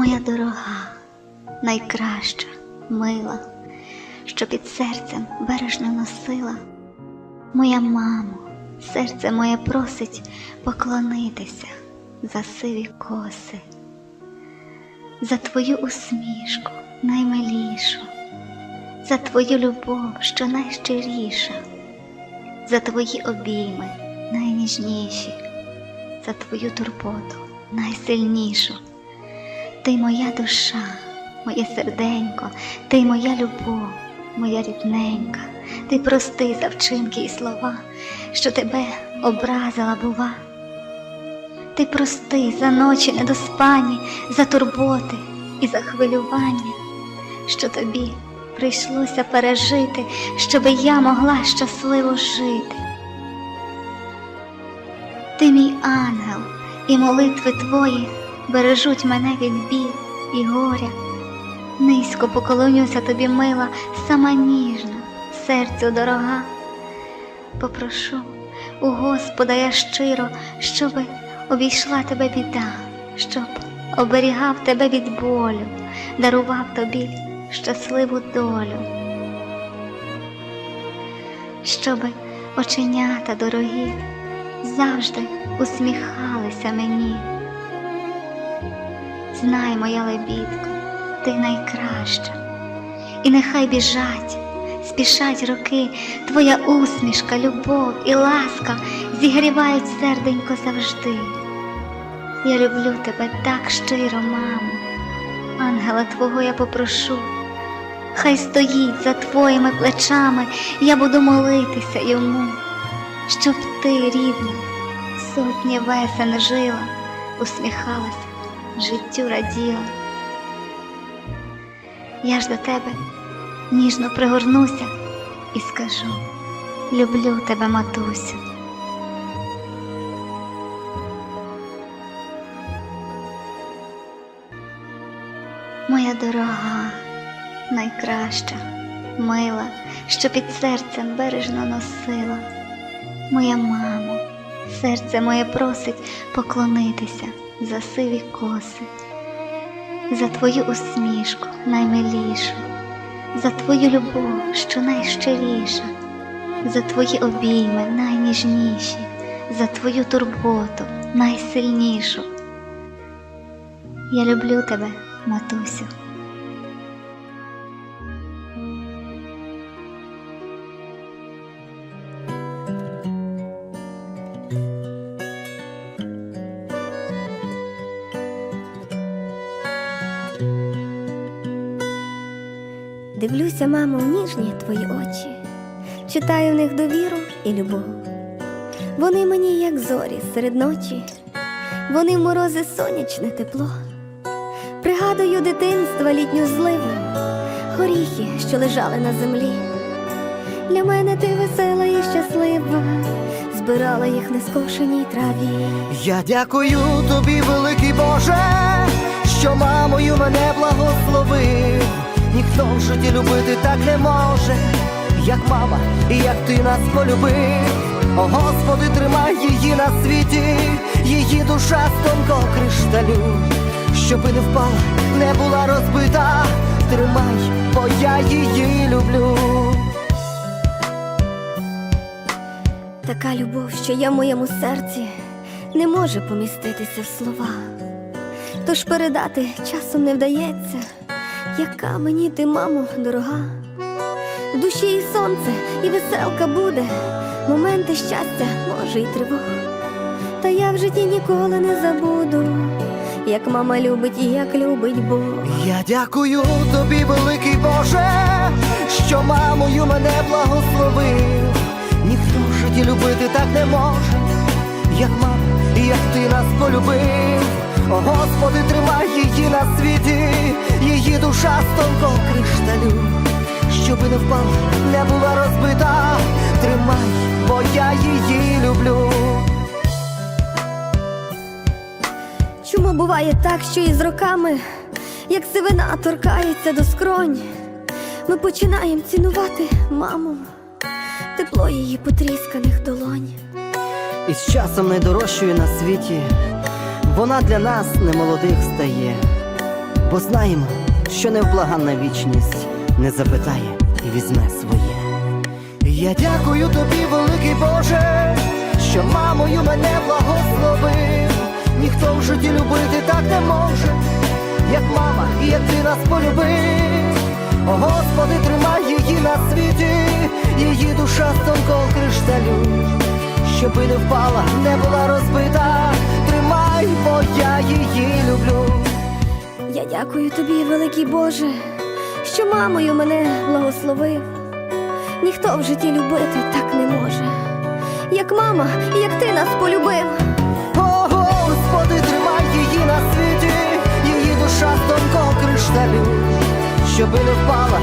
моя дорога, найкраща, мила, що під серцем бережно носила. Моя мамо, серце моє просить поклонитися за сиві коси, за твою усмішку наймилішу, за твою любов, що найщиріша, за твої обійми найніжніші, за твою турботу найсильнішу. Ти моя душа, моє серденько, ти моя любов, моя рідненька, ти прости за вчинки і слова, що тебе образила бува. Ти прости за ночі недоспані, за турботи і за хвилювання, що тобі прийшлося пережити, щоби я могла щасливо жити. Ти мій ангел, і молитви твої бережуть мене від бід і горя. Низько поклонюся тобі, мила, сама ніжна, серцю дорога. Попрошу у Господа я щиро, щоби обійшла тебе біда, щоб оберігав тебе від болю, дарував тобі щасливу долю, щоби оченята дорогі завжди усміхалися мені. Знай, моя лебідко, ти найкраща, і нехай біжать, спішать роки, твоя усмішка, любов і ласка зігрівають серденько завжди. Я люблю тебе так щиро, мамо, ангела твого я попрошу, хай стоїть за твоїми плечами, я буду молитися йому, щоб ти, рідна, сотні весен жила, усміхалася, життю раділа. Я ж до тебе ніжно пригорнуся і скажу: люблю тебе, матусю. Моя дорога, найкраща, мила, що під серцем бережно носила. Моя мамо, серце моє просить поклонитися за сиві коси, за твою усмішку наймилішу, за твою любов, що найщиріша, за твої обійми найніжніші, за твою турботу найсильнішу. Я люблю тебе, матусю. Дивлюся, мамо, в ніжні твої очі, читаю в них довіру і любов. Вони мені, як зорі серед ночі, вони в морози сонячне тепло. Пригадую дитинства літню зливу, горіхи, що лежали на землі. Для мене ти весела і щаслива, збирала їх на скошеній траві. Я дякую тобі, великий Боже, що мамою мене благословив. Ніхто в житті любити так не може, як мама, і як ти нас полюбив. О Господи, тримай її на світі, її душа з тонкого кришталю, щоби не впала, не була розбита. Тримай, бо я її люблю. Така любов, що є в моєму серці, не може поміститися в слова. Тож передати часом не вдається, яка мені ти, мамо, дорога. Душі і сонце, і веселка буде, моменти щастя, може, й тривог. Та я в житті ніколи не забуду, як мама любить і як любить Бог. Я дякую тобі, великий Боже, що мамою мене благословив. Ніхто в житті любити так не може, як мама, як ти нас полюбив. О Господи, тримай її на світі, її душа з тонкого кришталю, щоби не впала, не була розбита. Тримай, бо я її люблю. Чому буває так, що із роками, як сивина торкається до скронь, ми починаємо цінувати маму, тепло її потрісканих долонь. І з часом найдорожчою на світі, вона для нас немолодих стає. бо знаємо, що невблаганна вічність не запитає і візьме своє. Я дякую тобі, великий Боже, що мамою мене благословив. Ніхто в житті любити так не може, як мама і як ти нас полюбив. О, Господи, тримай її на світі, її душа з тонкого кришталю, щоби не впала, не була розбита. Тримай, бо я її люблю. Я дякую тобі, великий Боже, що мамою мене благословив. Ніхто в житті любити так не може, як мама, і як ти нас полюбив. О, Господи, тримай її на світі, її душа з тонкого кришталю, щоби не впала,